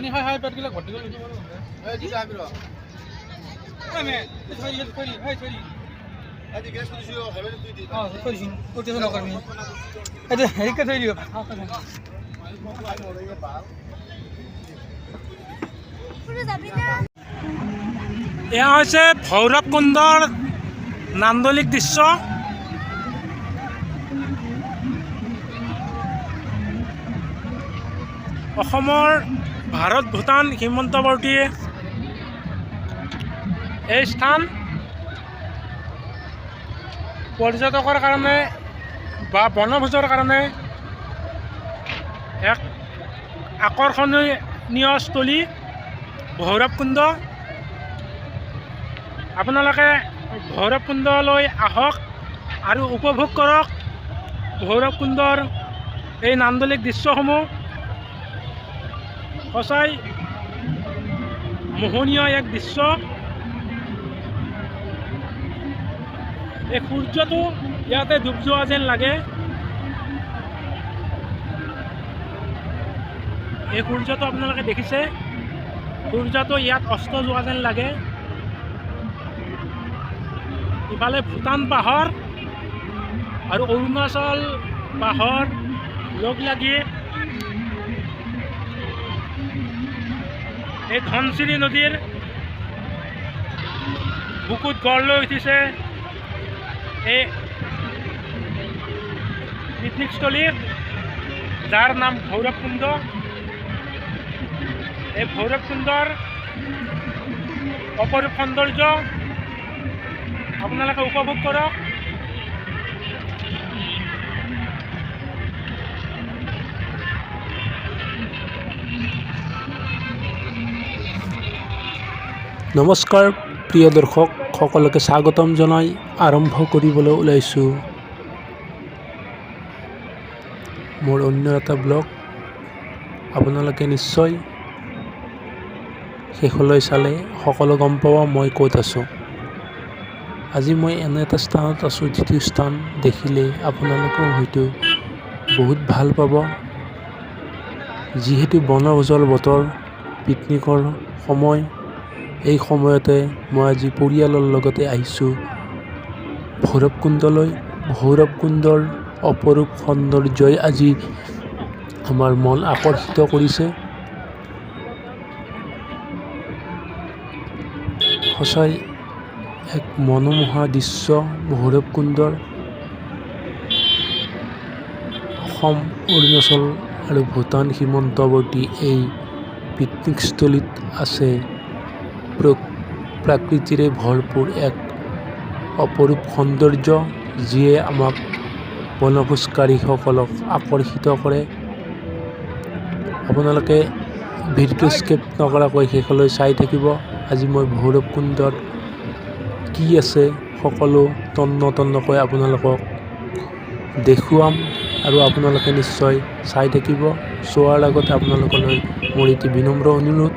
পানী খাই খাই পেটবিলাক ভৰ্তি কৰি দিব এই দিদা আবিৰ থৈ দি থৈ দি অসমৰ ভাৰত ভূটান সীমান্তৱৰ্তী এই স্থান পৰ্যটকৰ কাৰণে বা বনভোজৰ কাৰণে এক আকৰ্ষণীয় স্থলী ভৈৰৱকুণ্ড। আপোনালোকে ভৈৰৱকুণ্ডলৈ আহক আৰু উপভোগ কৰক ভৈৰৱকুণ্ডৰ এই নান্দনিক দৃশ্যসমূহ। সঁচাই মোহনীয় এক দৃশ্য। এই সূৰ্যটো ইয়াতে ডুব যোৱা যেন লাগে। এই সূৰ্যটো আপোনালোকে দেখিছে। সূৰ্যটো ইয়াত অস্ত যোৱা যেন লাগে। ইফালে ভূটান পাহাৰ আৰু অৰুণাচল পাহাৰ লগ লাগি এই ধনশিৰি নদীৰ বুকুত গঢ় লৈ উঠিছে এই পিকনিকস্থলী যাৰ নাম ভৈৰৱকুণ্ড। এই ভৈৰৱকুণ্ডৰ অপৰূপ সৌন্দৰ্য আপোনালোকে উপভোগ কৰক। নমস্কাৰ প্ৰিয় দৰ্শক সকলোকে স্বাগতম জনাই আৰম্ভ কৰিবলৈ ওলাইছোঁ। মোৰ অন্য এটা ব্লগ। আপোনালোকে নিশ্চয় শেষলৈ চালে সকলো গম পাব মই ক'ত আছোঁ। আজি মই এনে এটা স্থানত আছোঁ যিটো স্থান দেখিলে আপোনালোকেও হয়তো বহুত ভাল পাব। যিহেতু বনভোজৰ বতৰ পিকনিকৰ সময় এই সময়তে মই আজি পৰিয়ালৰ লগতে আহিছোঁ। ভৈৰৱকুণ্ডলৈ। ভৈৰৱকুণ্ডৰ অপৰূপ সৌন্দৰ্যই আজি আমাৰ মন আকৰ্ষিত কৰিছে। সঁচাই এক মনোমোহা দৃশ্য ভৈৰৱকুণ্ডৰ। অসম, অৰুণাচল আৰু ভূটান সীমান্তৱৰ্তী এই পিকনিকস্থলীত আছে। প্ৰাকৃতিৰে ভৰপূৰ এক অপৰূপ সৌন্দৰ্য যিয়ে আমাক বনভোজকাৰীসকলক আকৰ্ষিত কৰে। আপোনালোকে ভিডিঅ'টো স্কিপ নকৰাকৈ শেষলৈ চাই থাকিব। আজি মই ভৈৰৱকুণ্ডত কি আছে সকলো তন্ন তন্নকৈ আপোনালোকক দেখুৱাম আৰু আপোনালোকে নিশ্চয় চাই থাকিব। চোৱাৰ আগতে আপোনালোকলৈ মোৰ এটি বিনম্ৰ অনুৰোধ।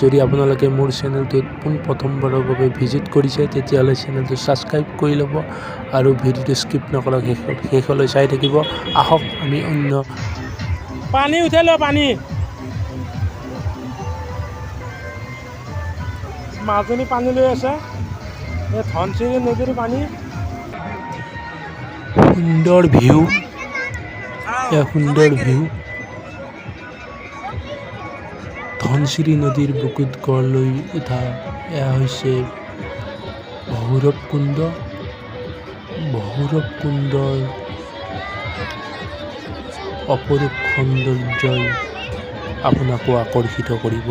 যদি আপোনালোকে মোৰ চেনেলটোত পোনপ্ৰথমবাৰৰ বাবে ভিজিট কৰিছে তেতিয়াহ'লে চেনেলটো ছাবস্ক্ৰাইব কৰি ল'ব আৰু ভিডিঅ'টো স্কিপ নকৰাক শেষ শেষলৈ চাই থাকিব। আহক আমি অন্য পানী উঠাই লোৱা পানী। মাজনী পানী লৈ আছে। এই ধনশিৰি নদীৰ পানী। সুন্দৰ ভিউ। সুন্দৰ ভিউ। ধনশিৰি নদীৰ বুকুত গঢ় লৈ উঠা, এয়া হৈছে ভৈৰৱকুণ্ড। ভৈৰৱকুণ্ডৰ অপৰূপ সৌন্দৰ্যই আপোনাকো আকৰ্ষিত কৰিব।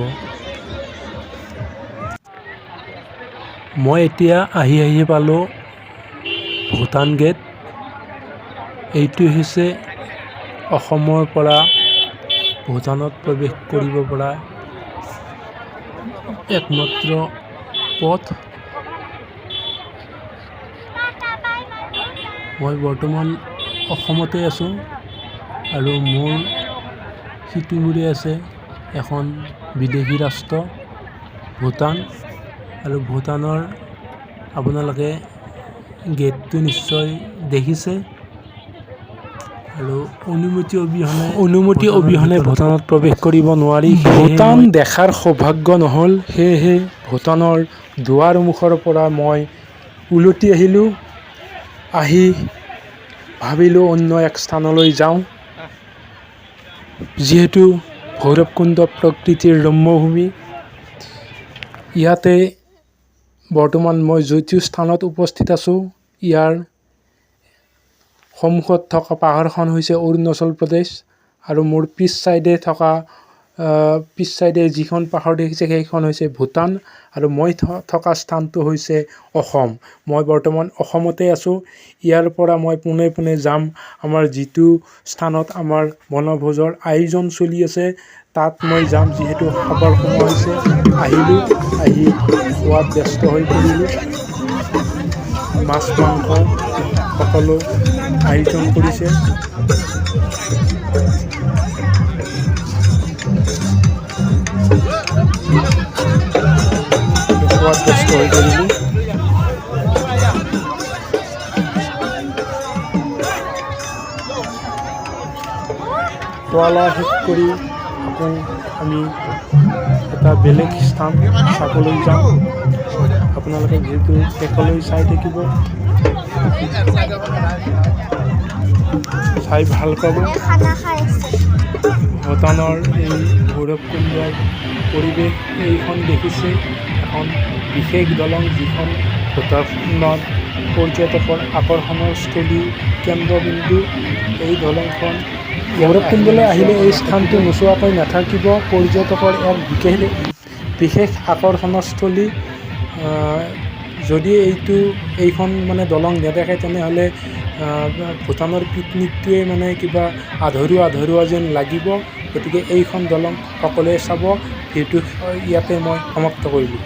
মই এতিয়া আহি আহি পালোঁ ভূটান গেট। এইটো হৈছে অসমৰ পৰা ভূটানত প্ৰৱেশ কৰিব পৰা একমাত্ৰ পথ। মই বৰ্তমান অসমতে আছোঁ আৰু মোৰ সিটোমূৰে আছে এখন বিদেশি ৰাষ্ট্ৰ, ভূটান। আৰু ভূটানৰ আপোনালোকে গেটটো নিশ্চয় দেখিছে। অনুমতি অবিহনে অনুমতি অবিহনে ভূটানত প্ৰৱেশ কৰিব নোৱাৰি। ভূটান দেখাৰ সৌভাগ্য নহ'ল। সেয়েহে ভূটানৰ দুৱাৰমুখৰ পৰা মই উলটি আহিলোঁ। আহি ভাবিলোঁ অন্য এক স্থানলৈ যাওঁ। যিহেতু ভৈৰৱকুণ্ড প্ৰকৃতিৰ ৰম্যভূমি। ইয়াতে বৰ্তমান মই যিটো স্থানত উপস্থিত আছোঁ। ইয়াৰ সন্মুখত থকা পাহাৰখন হৈছে অৰুণাচল প্ৰদেশ আৰু মোৰ পিছ চাইডে থকা পিছ চাইডে যিখন পাহাৰ দেখিছে সেইখন হৈছে ভূটান আৰু মই থকা স্থানটো হৈছে অসম। মই বৰ্তমান অসমতে আছোঁ। ইয়াৰ পৰা মই পোনে পোনে যাম। আমাৰ যিটো স্থানত আমাৰ বনভোজৰ আয়োজন চলি আছে, তাত মই যাম যিহেতু খাবৰ সময় হৈছে। আহিলোঁ, আহি খোৱাত ব্যস্ত হৈ পৰিলোঁ। মাছ, মাংস সকলো আয়োজন খোৱা লোৱা শেষ কৰি আকৌ আমি এটা বেলেগ স্থান চাবলৈ যাম আপোনালোকে যিহেতু শেষলৈ চাই থাকিব চাই ভালো পাব। ভূটানৰ এই ভৈৰৱকুণ্ডৰ পৰিৱেশ এইখন দেখিছে। এখন বিশেষ দলং যিখন ভূটানত পৰ্যটকৰ আকৰ্ষণৰ স্থলী কেন্দ্ৰবিন্দু। এই দলংখন ভৈৰৱকুণ্ডলৈ আহিলে এই স্থানটো নোচোৱাকৈ নাথাকিব। পৰ্যটকৰ এক বিশেষ বিশেষ আকৰ্ষণস্থলী যদি এইটো, এইখন মানে দলং নেদেখে তেনেহ'লে ভূটানৰ পিকনিকটোৱে মানে কিবা আধৰুৱা আধৰুৱা যেন লাগিব। গতিকে এইখন দলং সকলোৱে চাব। সেইটো ইয়াতে মই সমাপ্ত কৰিলোঁ।